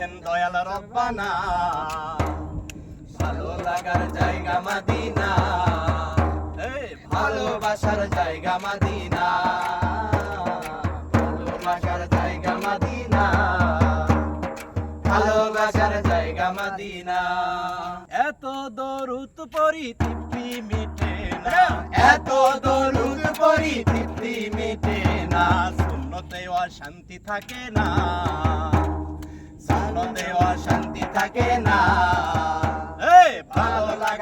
না দয়াল রব্বানা। ভালো লাগার জায়গা মাদিনা। ভালোবাসার জায়গা মাদিনা। ভালোবাসার জায়গা মাদিনা। ভালোবাসার জায়গা মাদিনা। এত দরুদ পরি তৃপ্তি মিটে না। এত দরুদ পরি তৃপ্তি মিটে না। শূন্যতে অশান্তি থাকে না।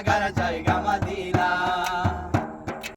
i gotta jai gama